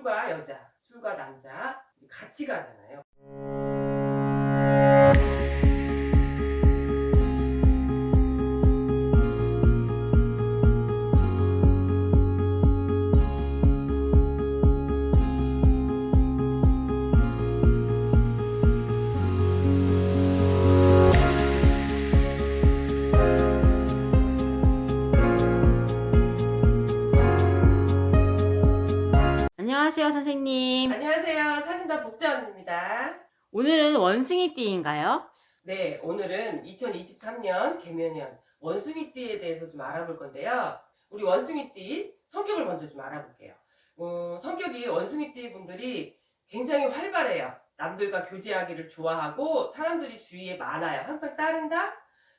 술과 여자, 술과 남자 같이 가잖아요. 안녕하세요. 복자입니다. 오늘은 원숭이띠인가요? 네, 오늘은 2023년 개면년 원숭이띠에 대해서 좀 알아볼 건데요. 우리 원숭이띠 성격을 먼저 좀 알아볼게요. 어, 성격이 원숭이띠 분들이 굉장히 활발해요. 남들과 교제하기를 좋아하고 사람들이 주위에 많아요. 항상 따른다?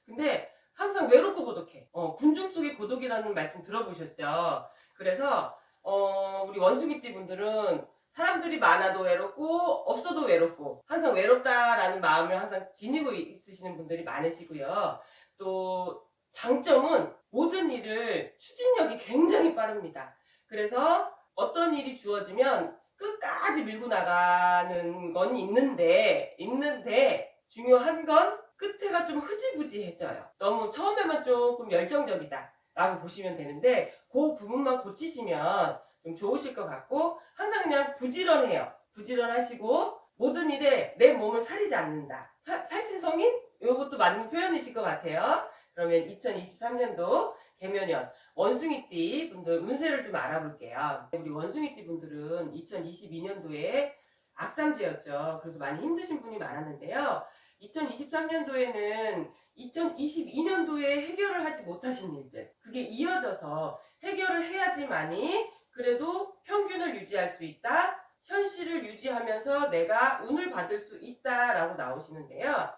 근데 항상 외롭고 고독해. 어, 군중 속의 고독이라는 말씀 들어보셨죠? 그래서 어, 우리 원숭이띠 분들은 사람들이 많아도 외롭고 없어도 외롭고 항상 외롭다라는 마음을 항상 지니고 있으시는 분들이 많으시고요. 또 장점은 모든 일을 추진력이 굉장히 빠릅니다. 그래서 어떤 일이 주어지면 끝까지 밀고 나가는 건 있는데 있는데 중요한 건 끝에가 좀 흐지부지해져요. 너무 처음에만 조금 열정적이다. 라고 보시면 되는데 그 부분만 고치시면 좀 좋으실 것 같고 항상 그냥 부지런해요. 부지런하시고 모든 일에 내 몸을 사리지 않는다. 사- 살신성인? 이것도 맞는 표현이실 것 같아요. 그러면 2023년도 개면연 원숭이띠 분들 운세를 좀 알아볼게요. 우리 원숭이띠 분들은 2022년도에 악삼제였죠. 그래서 많이 힘드신 분이 많았는데요. 2023년도에는 2022년도에 해결을 하지 못하신 일들, 그게 이어져서 해결을 해야지만이 그래도 평균을 유지할 수 있다. 현실을 유지하면서 내가 운을 받을 수 있다라고 나오시는데요.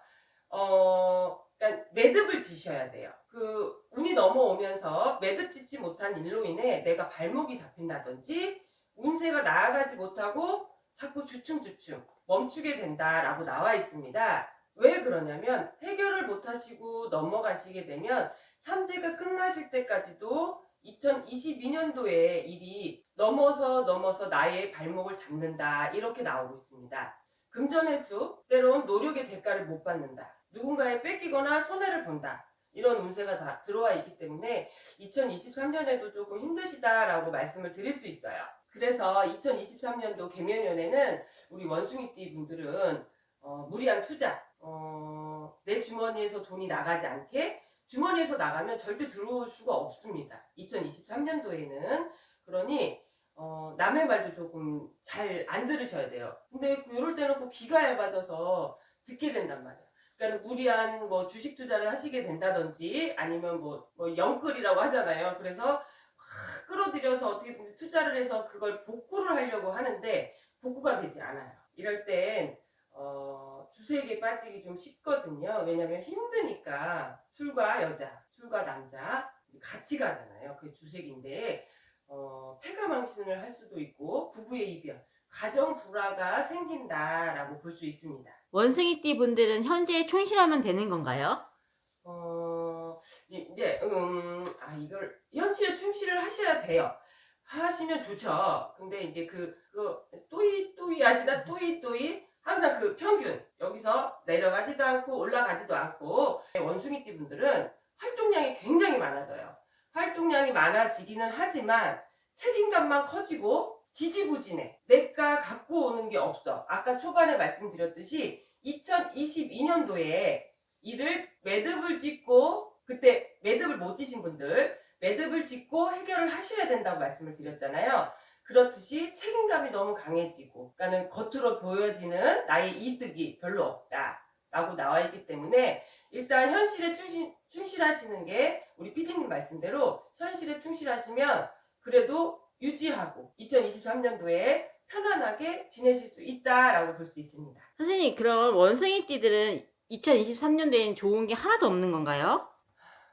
어, 그러니까 매듭을 지셔야 돼요. 그 운이 넘어오면서 매듭 짓지 못한 일로 인해 내가 발목이 잡힌다든지 운세가 나아가지 못하고 자꾸 주춤주춤 멈추게 된다라고 나와 있습니다. 왜 그러냐면 해결을 못하시고 넘어가시게 되면 삼재가 끝나실 때까지도 2022년도에 일이 넘어서 넘어서 나의 발목을 잡는다 이렇게 나오고 있습니다. 금전회수 때론 노력의 대가를 못 받는다. 누군가에 뺏기거나 손해를 본다. 이런 운세가 다 들어와 있기 때문에 2023년에도 조금 힘드시다라고 말씀을 드릴 수 있어요. 그래서 2023년도 개면연에는 우리 원숭이띠 분들은 어, 무리한 투자, 어, 내 주머니에서 돈이 나가지 않게 주머니에서 나가면 절대 들어올 수가 없습니다. 2023년도에는 그러니 어, 남의 말도 조금 잘 안 들으셔야 돼요. 근데 이럴 때는 꼭 귀가 얇아져서 듣게 된단 말이에요. 그러니까 무리한 뭐 주식 투자를 하시게 된다든지 아니면 뭐, 뭐 영끌이라고 하잖아요. 그래서 막 끌어들여서 어떻게든 투자를 해서 그걸 복구를 하려고 하는데 복구가 되지 않아요. 이럴 땐 어, 주색에 빠지기 좀 쉽거든요. 왜냐면 힘드니까 술과 여자, 술과 남자 같이 가잖아요. 그게 주색인데 어, 폐가망신을 할 수도 있고 부부의 이별, 가정 불화가 생긴다라고 볼 수 있습니다. 원숭이띠 분들은 현재에 충실하면 되는 건가요? 어, 이- 이제 음, 아 이걸 현실에 충실을 하셔야 돼요. 하시면 좋죠. 근데 이제 그, 그 또이 또이 하시다 또이 또이 항상 그 평균 여기서 내려가지도 않고 올라가지도 않고 원숭이띠 분들은 활동량이 굉장히 많아져요. 활동량이 많아지기는 하지만 책임감만 커지고 지지부진해. 내가 갖고 오는 게 없어. 아까 초반에 말씀드렸듯이 2022년도에 일을 매듭을 짓고 그때 매듭을 못 지신 분들 매듭을 짓고 해결을 하셔야 된다고 말씀을 드렸잖아요. 그렇듯이 책임감이 너무 강해지고 그러니까는 겉으로 보여지는 나의 이득이 별로 없다 라고 나와 있기 때문에 일단 현실에 충실, 충실하시는 게 우리 피디님 말씀대로 현실에 충실하시면 그래도 유지하고 2023년도에 편안하게 지내실 수 있다라고 볼 수 있습니다. 선생님, 그럼 원숭이띠들은 2023년도에는 좋은 게 하나도 없는 건가요?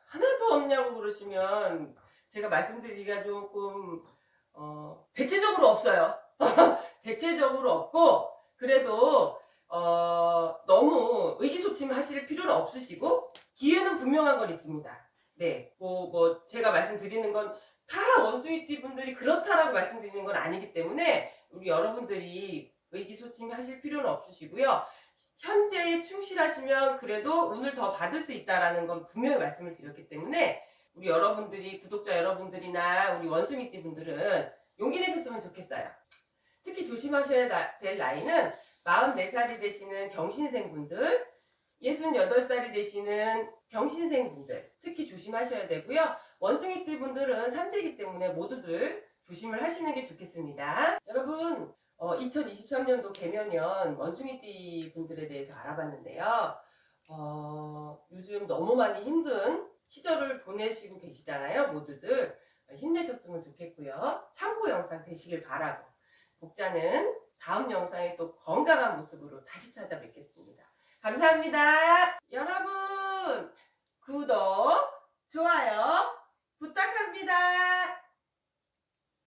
하나도 없냐고 그러시면 제가 말씀드리기가 조금 어, 대체적으로 없어요. 대체적으로 없고 그래도 어, 너무 의기소침하실 필요는 없으시고 기회는 분명한 건 있습니다. 네, 뭐, 뭐 제가 말씀드리는 건 다 원숭이띠 분들이 그렇다라고 말씀드리는 건 아니기 때문에 우리 여러분들이 의기소침하실 필요는 없으시고요. 현재에 충실하시면 그래도 운을 더 받을 수 있다라는 건 분명히 말씀을 드렸기 때문에 우리 여러분들이 구독자 여러분들이나 우리 원숭이띠 분들은 용기 내셨으면 좋겠어요. 특히 조심하셔야 나- 될 나이는 44살이 되시는 경신생 분들, 68살이 되시는 병신생 분들 특히 조심하셔야 되고요. 원숭이띠 분들은 삼재이기 때문에 모두들 조심을 하시는 게 좋겠습니다. 여러분, 2023년도 개면연 원숭이띠 분들에 대해서 알아봤는데요. 어, 요즘 너무 많이 힘든 시절을 보내시고 계시잖아요, 모두들. 힘내셨으면 좋겠고요. 참고 영상 되시길 바라고. 복자는 다음 영상에 또 건강한 모습으로 다시 찾아뵙겠습니다. 감사합니다. 여러분, 구독, 좋아요 부탁합니다.